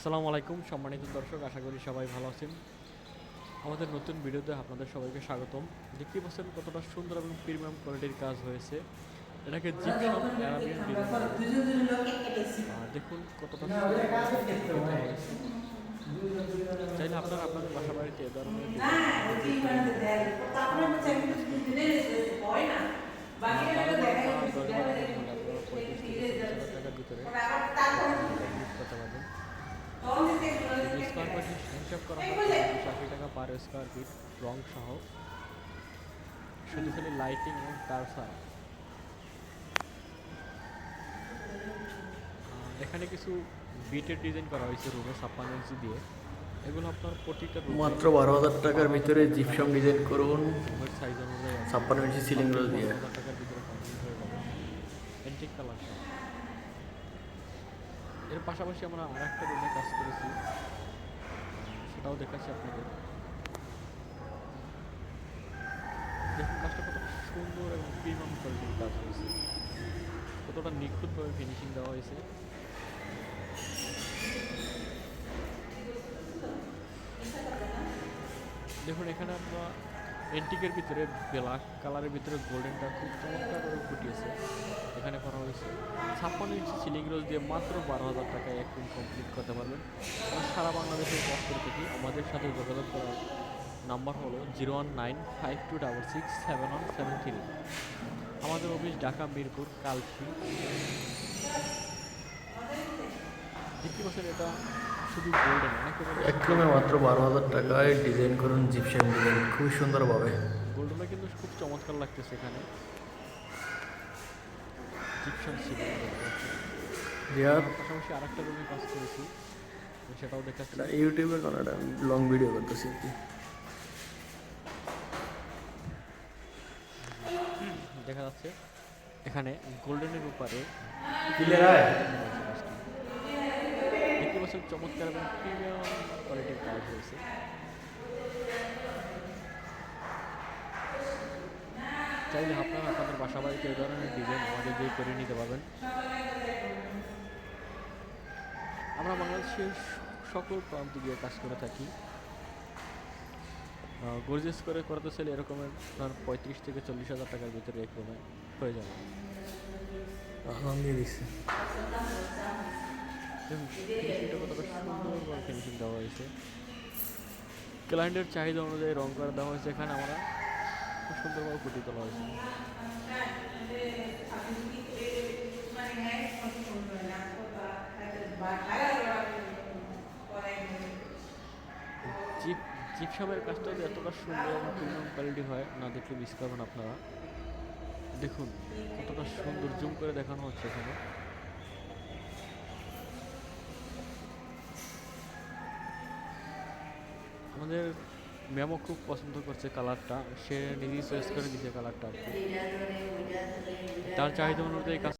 আসসালামু আলাইকুম সম্মানিত দর্শক আশা করি সবাই ভালো আছেন। আমাদের নতুন ভিডিওতে আপনাদের সবাইকে স্বাগতম। দেখতে পাচ্ছেন কতটা সুন্দর এবং প্রিমিয়াম কোয়ালিটির কাজ হয়েছে। এটাকে জিপসাম অ্যারাবিয়ান দেখুন কতটা। চাইলে আপনারা আপনাদের বাসা বাড়িতে এ ধরনের design বারো বার বা দশ বার হলে আপনারা পঁয়ত্রিশ থেকে চল্লিশ হাজার টাকার ভিতরে gift করতে পারবেন স্কোয়ার ফিট হিসাব করা হয় আশি টাকা পার স্কোয়ার ফিট রং সহ। শুধু খালি লাইটিং এবং তার ছাড়া। এখানে কিছু বিটের ডিজাইন করা হয়েছে রুমে ছাপ্পান্ন ইঞ্চি দিয়ে। এগুলো আপনার প্রতিটা মাত্র বারো হাজার টাকার ভিতরে জিপসাম ডিজাইন করুন। সাইজ অনুযায়ী। ছাপ্পান্ন ইঞ্চি সিলিং রোল দিয়ে। টাকার ভিতরে কমপ্লিট হয়ে যাবে। কালারের পাশাপাশি আমরা আর একটা রুমে কাজ করেছি। সেটাও দেখাচ্ছি আপনাদের। দেখুন, কাজটা কত সুন্দর এবং প্রিমিয়াম কোয়ালিটির কাজ হয়েছে। কতটা নিখুঁতভাবে ফিনিশিং দেওয়া হয়েছে। দেখুন, এখানে আমরা এন্টিকের ভিতরে ব্ল্যাক কালারের ভিতরে গোল্ডেনটা খুব চমৎকারভাবে ফুটিয়েছে। এখানে করা হয়েছে ছাপ্পান্ন ইঞ্চি সিলিং রোজ দিয়ে মাত্র বারো হাজার টাকায় এক রুম কমপ্লিট করতে পারবেন। আমরা সারা বাংলাদেশের করে থাকি আমাদের সাথে যোগাযোগ করার নাম্বার হলো zero one nine five two double six seven one seven three. আমাদের অফিস ঢাকা, মিরপুর কালচি দেখতে এটা? শুধু গোল্ডেন এক রুমে মাত্র বারো হাজার টাকায় ডিজাইন করুন জিপসাম ডিজাইন খুবই সুন্দরভাবে। গোল্ডেনটা কিন্তু খুব চমৎকার লাগতেছে এখানে। ছিল রিয়াদ পাশাপাশি আরেকটা রুমে কাজ করেছি। সেটাও দেখাচ্ছি। ইউটিউবে কোনো একটা লং ভিডিও করতেছি আর কি। দেখা যাচ্ছে এখানে গোল্ডেনের উপরে পাচ্ছেন চমৎকার এবং প্রিমিয়াম কোয়ালিটির কাজ হয়েছে চাইলে আপনারা আপনাদের বাসা বাড়িতে এই ধরনের ডিজাইন আমাদের দিয়ে করে নিতে পারবেন। আমরা বাংলাদেশের সকল প্রান্ত দিয়ে কাজ করে থাকি। গর্জেস করে করতে চাইলে এরকমের ধর পঁয়ত্রিশ থেকে চল্লিশ হাজার টাকার ভিতরে রুমে হয়ে যাবে। আহ্বান ফিনিশিংটা কতটা সুন্দরভাবে দেওয়া হয়েছে ক্লায়েন্টের চাহিদা অনুযায়ী রং করে দেওয়া হয়েছে এখানে আমরা খুব সুন্দরভাবে ফুটিয়ে তোলা হয়েছে। জিপসামের কাজটা যে এতটা সুন্দর এবং প্রিমিয়াম কোয়ালিটি হয়, না দেখলে মিস করবেন আপনারা। দেখুন, কতটা সুন্দর জুম করে দেখানো হচ্ছে এখানে। আমাদের ম্যামও খুব পছন্দ করছে কালারটা, সে নিজেই চয়েস করে দিয়েছে কালারটা তার চাহিদা অনুযায়ী